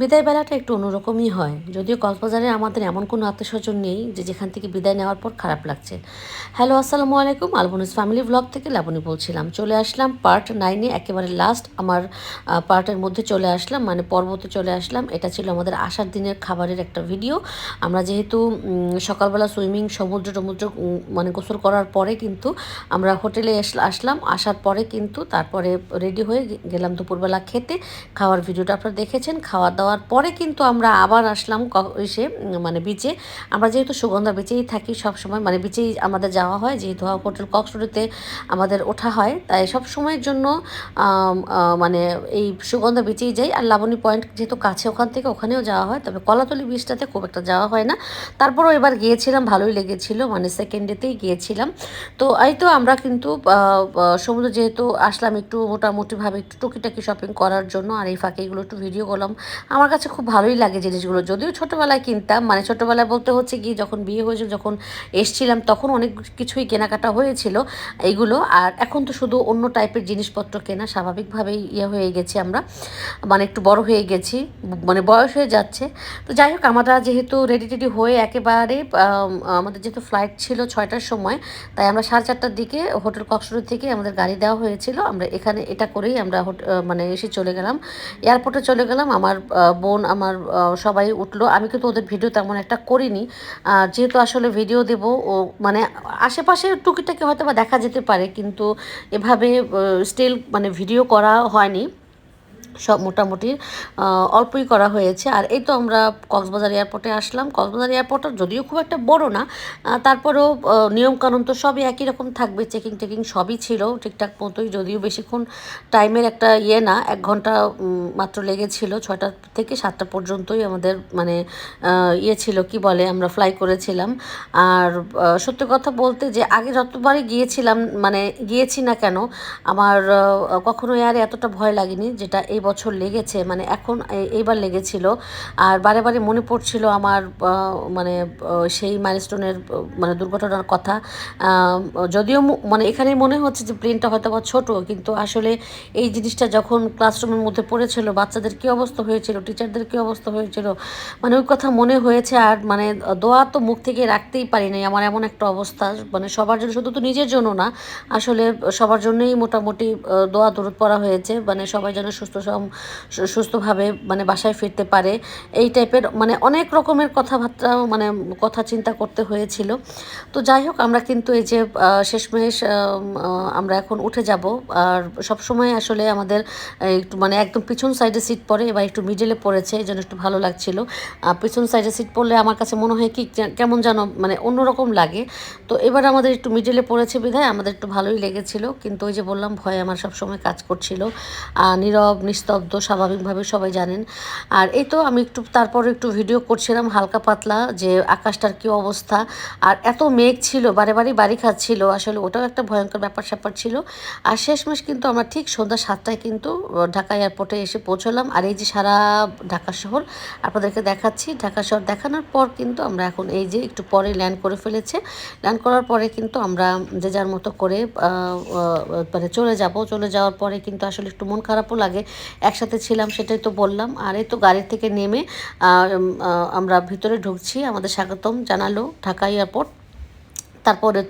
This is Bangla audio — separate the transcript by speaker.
Speaker 1: বিদায় বেলাটা একটু অন্যরকমই হয়। যদিও কক্সবাজারে আমাদের এমন কোনো আত্মীয়স্বজন নেই যে যেখান থেকে বিদায় নেওয়ার পর খারাপ লাগছে। হ্যালো, আসসালামু আলাইকুম আলবনুস ফ্যামিলি ব্লগ থেকে লাবণী বলছিলাম। চলে আসলাম পার্ট নাইনে একেবারে লাস্ট আমার পার্টের মধ্যে চলে আসলাম মানে পর্বতে চলে আসলাম। এটা ছিল আমাদের আসার দিনের খাবারের একটা ভিডিও আমরা যেহেতু সকালবেলা সুইমিং সমুদ্র টমুদ্র মানে গোসল করার পরে কিন্তু আমরা হোটেলে আসলাম। আসার পরে কিন্তু তারপরে রেডি হয়ে গেলাম দুপুরবেলা খেতে। খাওয়ার ভিডিওটা আপনারা দেখেছেন। খাওয়া দাওয়ার পরে কিন্তু আমরা আবার আসলাম এসে মানে বিচে আমরা যেহেতু সুগন্ধা বিচেই থাকি সব সময় মানে বিচেই আমাদের যাওয়া হয়। যেহেতু হোটেল কক্সরুতে আমাদের ওঠা হয়, তাই সব সময়ের জন্য মানে এই সুগন্ধা বিচেই যাই। আর লাবণী পয়েন্ট যেহেতু কাছে ওখান থেকে ওখানেও যাওয়া হয়, তবে কলাতলি বিচটাতে খুব একটা যাওয়া হয় না। তারপরেও এবার গিয়েছিলাম, ভালোই লেগেছিল মানে সেকেন্ড ডেতেই গিয়েছিলাম। তো এই তো আমরা কিন্তু সমুদ্র যেহেতু আসলাম একটু মোটামুটিভাবে একটু টুকিটাকি শপিং করার জন্য, আর এই ফাঁকে এগুলো একটু ভিডিও করলাম। আমার কাছে খুব ভালোই লাগে জিনিসগুলো। যদিও ছোটোবেলায় কিনতাম মানে ছোটোবেলায় বলতে হচ্ছে কি, যখন বিয়ে হয়েছিল, যখন এসছিলাম, তখন অনেক কিছুই কেনাকাটা হয়েছিল এইগুলো। আর এখন তো শুধু অন্য টাইপের জিনিসপত্র কেনা, স্বাভাবিকভাবেই ইয়ে হয়ে গেছি আমরা। মানে একটু বড় হয়ে গেছি মানে বয়স হয়ে যাচ্ছে। তো যাই হোক, আমরা যেহেতু রেডি টেডি হয়ে একেবারে আমাদের যেহেতু ফ্লাইট ছিল ছয়টার সময়, তাই আমরা সাড়ে চারটার দিকে হোটেল কক্সরোড থেকে আমাদের গাড়ি দেওয়া হয়েছিল। আমরা এখানে এটা করেই আমরা মানে এসে চলে গেলাম। এয়ারপোর্টে চলে গেলাম। আমার বোন আমার সবাই উঠল। আমি কিন্তু ওদের ভিডিও তেমন একটা করিনি। যেহেতু আসলে ভিডিও দেব, ও মানে আশেপাশে টুকিটাকি হয়তো বা দেখা যেতে পারে, কিন্তু এভাবে স্টিল মানে ভিডিও করা হয়নি। সব মোটামুটি অল্পই করা হয়েছে। আর এই তো আমরা কক্সবাজার এয়ারপোর্টে আসলাম। কক্সবাজার এয়ারপোর্টটা যদিও খুব একটা বড় না তারপরেও নিয়মকানুন তো সবই একই রকম থাকবে, চেকিং টেকিং সবই ছিল ঠিকঠাক মতোই, যদিও বেশিক্ষণ টাইমের একটা ইয়ে না, এক ঘণ্টা মাত্র লেগেছিল, ছয়টা থেকে সাতটা পর্যন্তই আমাদের মানে ইয়ে ছিল, কি বলে, আমরা ফ্লাই করেছিলাম। আর সত্যি কথা বলতে যে আগে যতবারই গিয়েছিলাম মানে গিয়েছি না কেন, আমার কখনো এয়ারে এতটা ভয় লাগেনি, যেটা এই বছর লেগেছে মানে এখন এইবার লেগেছিল। আর বারে বারে মনে পড়ছিল আমার মানে সেই মাইলস্টোনের মানে দুর্ঘটনার কথা। যদিও মানে এখানে মনে হচ্ছে যে প্লেনটা হয়তো বা ছোটো, কিন্তু আসলে এই জিনিসটা যখন ক্লাসরুমের মধ্যে পড়েছিল, বাচ্চাদের কী অবস্থা হয়েছিল টিচারদের কী অবস্থা হয়েছিল মানে ওই কথা মনে হয়েছে। আর মানে দোয়া তো মুখ থেকে রাখতেই পারি নাই, আমার এমন একটা অবস্থা। মানে সবার জন্য, শুধু তো নিজের জন্য না, আসলে সবার জন্যই মোটামুটি দোয়া দূরত পড়া হয়েছে। মানে সবাই যেন সুস্থ সুস্থভাবে মানে বাসায় ফিরতে পারে। এই টাইপের মানে অনেক রকমের কথাবার্তা মানে কথা চিন্তা করতে হয়েছিল। তো যাই হোক, আমরা কিন্তু এই যে শেষমেশ আমরা এখন উঠে যাব। আর সব সময় আসলে আমাদের একটু মানে একদম পিছন সাইডে সিট পড়ে এবার একটু মিডলে পড়েছে, এই জন্য একটু ভালো লাগছিল। পিছন সাইডে সিট পড়লে আমার কাছে মনে হয় কি কেমন যেন মানে অন্যরকম লাগে। তো এবার আমাদের একটু মিডলে পড়েছে বিধায় আমাদের একটু ভালোই লেগেছিল। কিন্তু ওই যে বললাম, ভয় আমার সব সময় কাজ করছিল। নীরব নিস্তব্ধ, স্বাভাবিকভাবে সবাই জানেন। আর এই তো আমি একটু তারপরে একটু ভিডিও করছিলাম হালকা পাতলা যে আকাশটার কী অবস্থা। আর এত মেঘ ছিল, বারে বারে বাড়ি খাচ্ছিল আসলে ওটাও একটা ভয়ঙ্কর ব্যাপার স্যাপার ছিল। আর শেষমেশ কিন্তু আমরা ঠিক সন্ধ্যা সাতটায় কিন্তু ঢাকা এয়ারপোর্টে এসে পৌঁছলাম। আর এই যে সারা ঢাকা শহর, আপনাদেরকে দেখাচ্ছি। ঢাকা শহর দেখানোর পর কিন্তু আমরা এখন এই যে একটু পরে ল্যান্ড করে ফেলেছে। ল্যান্ড করার পরে কিন্তু আমরা যে যার মতো করে মানে চলে যাব। চলে যাওয়ার পরে কিন্তু আসলে একটু মন খারাপও লাগে। একসাথে ছিলাম সেটাই তো বললাম। আর এই তো গাড়ি থেকে নেমে আমরা ভিতরে ঢুকছি। আমাদের স্বাগতম জানালো ঢাকা এয়ারপোর্ট। তারপরে